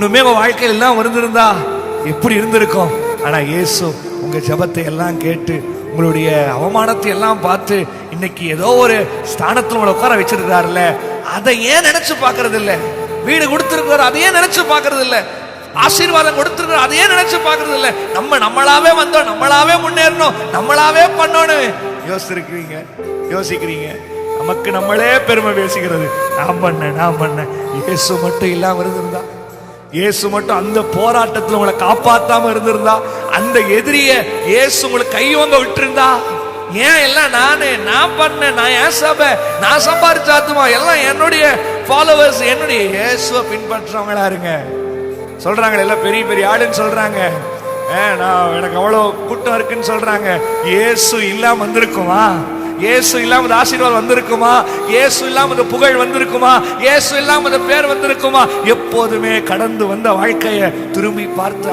இன்னுமே உங்க வாழ்க்கையில் எல்லாம் இருந்திருந்தா எப்படி இருந்திருக்கும்? ஆனா இயேசு உங்க ஜபத்தை எல்லாம் கேட்டு உங்களுடைய அவமானத்தை எல்லாம் பார்த்து இன்னைக்கு ஏதோ ஒரு ஸ்தானத்துல உங்களை உட்கார வச்சிருக்காருல்ல அதை ஏன் நினைச்சு பார்க்கறது இல்ல வீடு கொடுத்திருக்காரு அதையே நினைச்சு பார்க்கறது இல்ல ஆசீர்வாதம் கொடுத்திருக்காரு அதையே நினைச்சு பார்க்கறது இல்ல நம்ம நம்மளாவே வந்தோம் நம்மளாவே முன்னேறணும் நம்மளாவே பண்ணணும் யோசிச்சிருக்கிறீங்க யோசிக்கிறீங்க. நமக்கு நம்மளே பெருமை பேசிக்கிறது நான் பண்ணேன் நான் பண்ணேன். இயேசு மட்டும் இல்லாம இருந்திருந்தா இயேசு மட்டும் அந்த போராட்டத்தில் உங்களை காப்பாத்தாம இருந்திருந்தா அந்த எதிரிய இயேசு உங்களுக்கு கையோங்க விட்டுருந்தா ஏன் எல்லாம் நானே நான் பண்ணேன் நான் ஏன் சபை நான் சம்பாரிச்சாத்துமா எல்லாம் என்னுடைய ஃபாலோவர்ஸ் என்னுடைய இயேசுவை பின்பற்றவங்களா இருங்க. சொல்றாங்க எல்லாம் பெரிய பெரிய ஆளுன்னு சொல்றாங்க. ஏ, நான் எனக்கு அவ்வளோ கூட்டம் இருக்குன்னு சொல்றாங்க. இயேசு இல்லாம வந்திருக்குமா? இயேசு இல்லாம இந்த ஆசீர்வாதம் வந்திருக்குமா? இயேசு இல்லாம இந்த புகழ் வந்திருக்குமா? இயேசு இல்லாம இந்த பேர் வந்திருக்குமா? எப்போதுமே கடந்து வந்த வாழ்க்கைய திரும்பி பார்த்து